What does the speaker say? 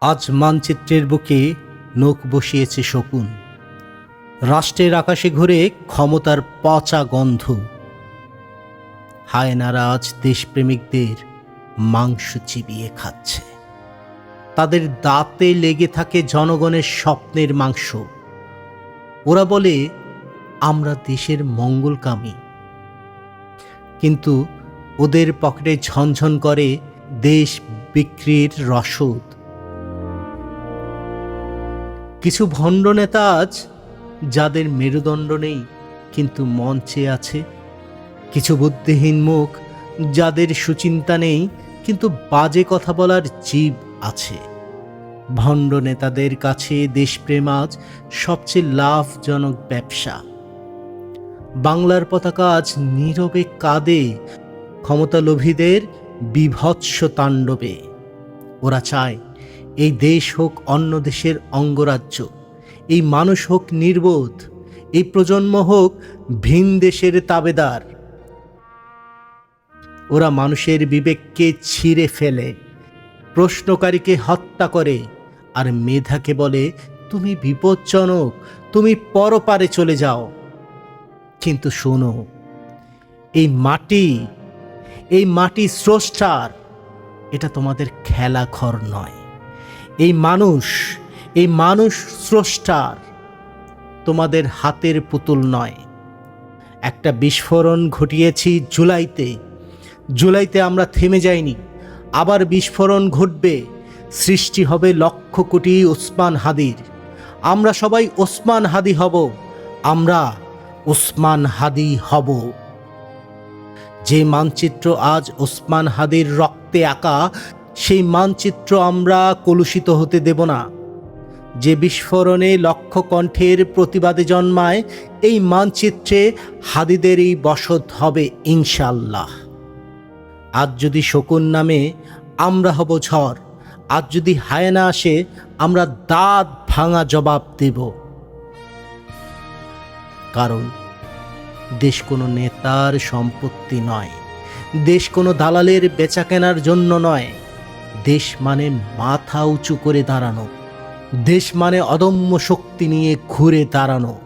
আজ মানচিত্রের বুকে নখ বসিয়েছে শকুন। রাষ্ট্রের আকাশে ঘুরে ক্ষমতার পচা গন্ধ। হায়নারা আজ দেশপ্রেমিকদের মাংস চিবিয়ে খাচ্ছে। তাদের দাঁতে লেগে থাকে জনগণের স্বপ্নের মাংস। ওরা বলে, আমরা দেশের মঙ্গলকামী। কিন্তু ওদের পকেটে ঝনঝন করে দেশ বিক্রির রসদ। কিছু ভণ্ড নেতা আজ যাদের মেরুদণ্ড নেই, কিন্তু মঞ্চে আছে। কিছু বুদ্ধিহীন মুখ যাদের সুচিন্তা নেই, কিন্তু বাজে কথা বলার জীব আছে। ভণ্ড নেতাদের কাছে দেশপ্রেম আজ সবচেয়ে লাভজনক ব্যবসা। বাংলার পতাকা আজ নীরবে কাঁদে, ক্ষমতালোভীদের বিভৎস তাণ্ডবে। ওরা চায় এই দেশ হোক অন্য দেশের অঙ্গরাজ্য, এই মানুষ হোক নির্বোধ, এই প্রজন্ম হোক ভিন দেশের তাবেদার। ওরা মানুষের বিবেককে ছিঁড়ে ফেলে, প্রশ্নকারীকে হত্যা করে, আর মেধাকে বলে, তুমি বিপজ্জনক, তুমি পরপারে চলে যাও। কিন্তু শোনো, এই মাটি এই মাটি স্রষ্টার, এটা তোমাদের খেলাঘর নয়। এই মানুষ এই মানুষ স্রষ্টার তোমাদের হাতের পুতুল নয়। একটা বিস্ফোরণ ঘটিয়েছি জুলাইতে। জুলাইতে আমরা থেমে যাইনি। আবার বিস্ফোরণ ঘটবে। সৃষ্টি হবে লক্ষ কোটি ওসমান হাদির। আমরা সবাই ওসমান হাদি হব। আমরা ওসমান হাদি হব। যে মানচিত্র আজ ওসমান হাদির রক্তে আঁকা সেই মানচিত্র আমরা কলুষিত হতে দেব না। যে বিস্ফোরণে লক্ষ কণ্ঠের প্রতিবাদে জন্মায়, এই মানচিত্রে হাদিদের এই বসত হবে ইনশাল্লাহ আজ যদি শকুন নামে, আমরা হব ঝড়। আজ যদি হায়না আসে, আমরা দাঁত ভাঙা জবাব দেব। কারণ, দেশ কোনো নেতার সম্পত্তি নয়। দেশ কোনো দালালের বেচা কেনার জন্য নয়। দেশ মানে মাথা উঁচু করে দাঁড়ানো। দেশ মানে অদম্য শক্তি নিয়ে ঘুরে দাঁড়ানো।